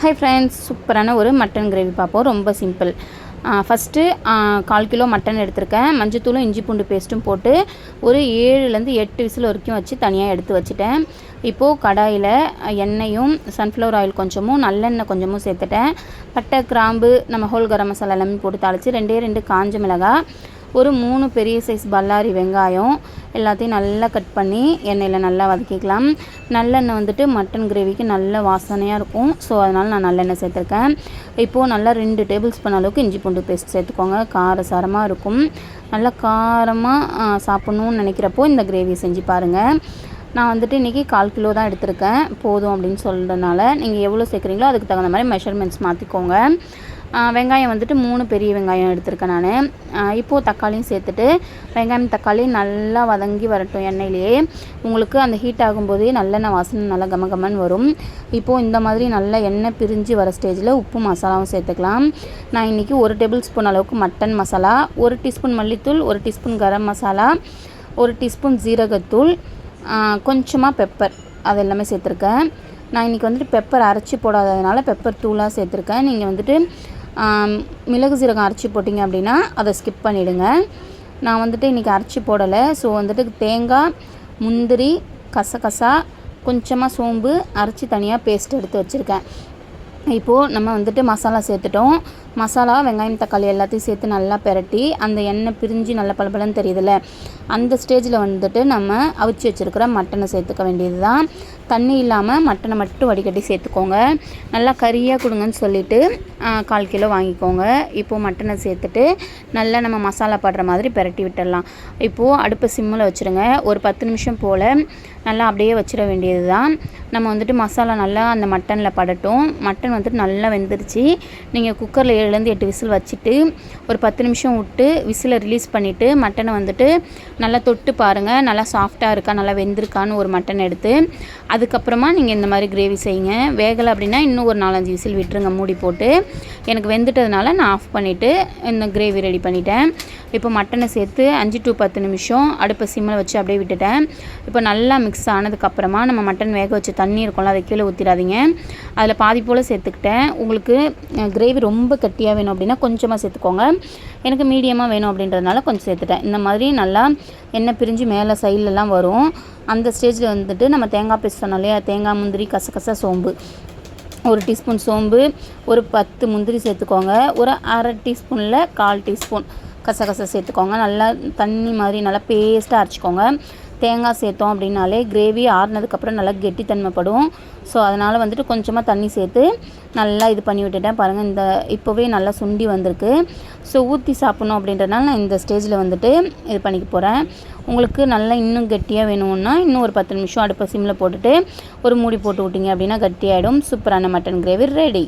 Hi friends சூப்பரான ஒரு mutton gravy பார்ப்போம். ரொம்ப சிம்பிள் ஃபஸ்ட்டு கால் கிலோ மட்டன் எடுத்திருக்கேன். மஞ்சத்தூளும் இஞ்சி பூண்டு பேஸ்ட்டும் போட்டு ஒரு ஏழுலேருந்து எட்டு விசில் வரைக்கும் வச்சு தனியாக எடுத்து வச்சுட்டேன். இப்போது கடாயில் எண்ணெயும் சன்ஃப்ளவர் ஆயில் கொஞ்சமும் நல்லெண்ணெய் கொஞ்சமும் சேர்த்துட்டேன். பட்டை கிராம்பு நம்ம ஹோல் கரம் மசாலா எல்லாமே போட்டு தாளித்து ரெண்டே ரெண்டு காஞ்ச மிளகாய் ஒரு மூணு பெரிய சைஸ் பல்லாரி வெங்காயம் எல்லாத்தையும் நல்லா கட் பண்ணி எண்ணெயில் நல்லா வதக்கிக்கலாம். நல்லெண்ணெய் வந்துட்டு மட்டன் கிரேவிக்கு நல்ல வாசனையாக இருக்கும். ஸோ அதனால் நான் நல்லெண்ணெய் சேர்த்துருக்கேன். இப்போது நல்லா ரெண்டு டேபிள் ஸ்பூன் அளவுக்கு இஞ்சி பூண்டு பேஸ்ட் சேர்த்துக்கோங்க. காரசாரமாக இருக்கும். நல்லா காரமாக சாப்பிட்ணுன்னு நினைக்கிறப்போ இந்த கிரேவி செஞ்சு பாருங்கள் நான் வந்துட்டு இன்றைக்கி கால் கிலோ தான் எடுத்திருக்கேன். போதும் அப்படின்னு சொல்கிறதுனால நீங்கள் எவ்வளோ சேர்க்குறீங்களோ அதுக்கு தகுந்த மாதிரி மெஷர்மெண்ட்ஸ் மாற்றிக்கோங்க வெங்காயம் வந்துட்டு மூணு பெரிய வெங்காயம் எடுத்திருக்கேன் நான். இப்போது தக்காளியும் சேர்த்துட்டு வெங்காயம் தக்காளி நல்லா வதங்கி வரட்டும் எண்ணெயிலேயே. உங்களுக்கு அந்த ஹீட் ஆகும்போதே நல்லெண்ணெய் வாசனை நல்லா கம கமன்னு வரும். இப்போது இந்த மாதிரி நல்லா எண்ணெய் பிரிஞ்சு வர ஸ்டேஜில் உப்பு மசாலாவும் சேர்த்துக்கலாம். நான் இன்றைக்கி ஒரு டேபிள் ஸ்பூன் அளவுக்கு மட்டன் மசாலா ஒரு டீஸ்பூன் மல்லித்தூள் ஒரு டீஸ்பூன் கரம் மசாலா ஒரு டீஸ்பூன் ஜீரகத்தூள் கொஞ்சமாக பெப்பர் அது எல்லாமே சேர்த்துருக்கேன். நான் இன்றைக்கி வந்துட்டு பெப்பர் அரைச்சி போடாததுனால பெப்பர் தூளாக சேர்த்துருக்கேன். நீங்கள் வந்துட்டு மிளகு சீரகம் அரைச்சி போட்டிங்க அப்படின்னா அதை ஸ்கிப் பண்ணிவிடுங்க நான் வந்துட்டு இன்றைக்கி அரைச்சி போடலை. ஸோ வந்துட்டு தேங்காய் முந்திரி கசகசா கொஞ்சமாக சோம்பு அரைச்சி தனியாக பேஸ்ட் எடுத்து வச்சுருக்கேன். இப்போது நம்ம வந்துட்டு மசாலா சேர்த்துட்டோம். மசாலா வெங்காயம் தக்காளி எல்லாத்தையும் சேர்த்து நல்லா பெரட்டி அந்த எண்ணெய் பிரிஞ்சு நல்லா பளபளன்னு தெரியுதுல்ல? அந்த ஸ்டேஜில் வந்துட்டு நம்ம அவிச்சு வச்சுருக்கிற மட்டனை சேர்த்துக்க வேண்டியது தான் தண்ணி இல்லாமல் மட்டனை மட்டும் வடிகட்டி சேர்த்துக்கோங்க. நல்லா கறியாக கொடுங்கன்னு சொல்லிவிட்டு கால் கிலோ வாங்கிக்கோங்க. இப்போது மட்டனை சேர்த்துட்டு நல்லா நம்ம மசாலா படுற மாதிரி பெரட்டி விட்டுடலாம். இப்போது அடுப்பை சிம்மில் வச்சுருங்க. ஒரு பத்து நிமிஷம் போல் நல்லா அப்படியே வச்சிட வேண்டியது தான் நம்ம வந்துட்டு மசாலா நல்லா அந்த மட்டனில் படட்டும். மட்டன் வந்துட்டு நல்லா வெந்துருச்சு. நீங்கள் குக்கரில் ஏழுலேருந்து எட்டு விசில் வச்சுட்டு ஒரு பத்து நிமிஷம் விட்டு விசிலை ரிலீஸ் பண்ணிவிட்டு மட்டனை வந்துட்டு நல்லா தொட்டு பாருங்கள் நல்லா சாஃப்டாக இருக்கா நல்லா வெந்திருக்கான்னு ஒரு மட்டன் எடுத்து அதுக்கப்புறமா நீங்கள் இந்த மாதிரி கிரேவி செய்யுங்க. வேகலை அப்படின்னா இன்னும் ஒரு நாலஞ்சு விசில் விட்டுருங்க மூடி போட்டு. எனக்கு வெந்துட்டதுனால நான் ஆஃப் பண்ணிவிட்டு இந்த கிரேவி ரெடி பண்ணிட்டேன். இப்போ மட்டனை சேர்த்து அஞ்சு டு பத்து நிமிஷம் அடுப்பை சிம்மில் வச்சு அப்படியே விட்டுட்டேன். இப்போ நல்லா மிக்ஸ் ஆனதுக்கப்புறமா நம்ம மட்டன் வேக வச்சு தண்ணி இருக்கும்ல அதை கீழே ஊற்றிடாதீங்க அதில் பாதி போல் சேர்த்துக்கிட்டேன். உங்களுக்கு கிரேவி ரொம்ப குட்டியாக வேணும் அப்படின்னா கொஞ்சமாக சேர்த்துக்கோங்க. எனக்கு மீடியமாக வேணும் அப்படின்றதுனால கொஞ்சம் சேர்த்துட்டேன். இந்த மாதிரி நல்லா எண்ணெய் பிரிஞ்சு மேலே சைட்லலாம் வரும். அந்த ஸ்டேஜில் வந்துட்டு நம்ம தேங்காய் பேஸ்ட் சொன்னோம் இல்லையா? தேங்காய் முந்திரி கசகசா சோம்பு. ஒரு டீஸ்பூன் சோம்பு ஒரு பத்து முந்திரி சேர்த்துக்கோங்க. ஒரு அரை டீஸ்பூனில் கால் டீஸ்பூன் கசகசை சேர்த்துக்கோங்க. நல்லா தண்ணி மாதிரி நல்லா பேஸ்ட்டாக அரைச்சிக்கோங்க. தேங்காய் சேர்த்தோம் அப்படின்னாலே கிரேவி ஆறுனதுக்கப்புறம் நல்லா கெட்டித்தன்மைப்படும். ஸோ அதனால் வந்துட்டு கொஞ்சமாக தண்ணி சேர்த்து நல்லா இது பண்ணி விட்டுட்டேன். பாருங்கள் இந்த இப்போவே நல்லா சுண்டி வந்திருக்கு. ஸோ ஊற்றி சாப்பிட்ணும் அப்படின்றதுனால நான் இந்த ஸ்டேஜில் வந்துட்டு இது பண்ணிக்க போகிறேன் உங்களுக்கு நல்லா இன்னும் கெட்டியாக வேணும்னா இன்னும் ஒரு பத்து நிமிஷம் அடுப்பை சிம்மில் போட்டுட்டு ஒரு மூடி போட்டு விட்டிங்க அப்படின்னா கட்டியாயிடும். சூப்பரான மட்டன் கிரேவி ரெடி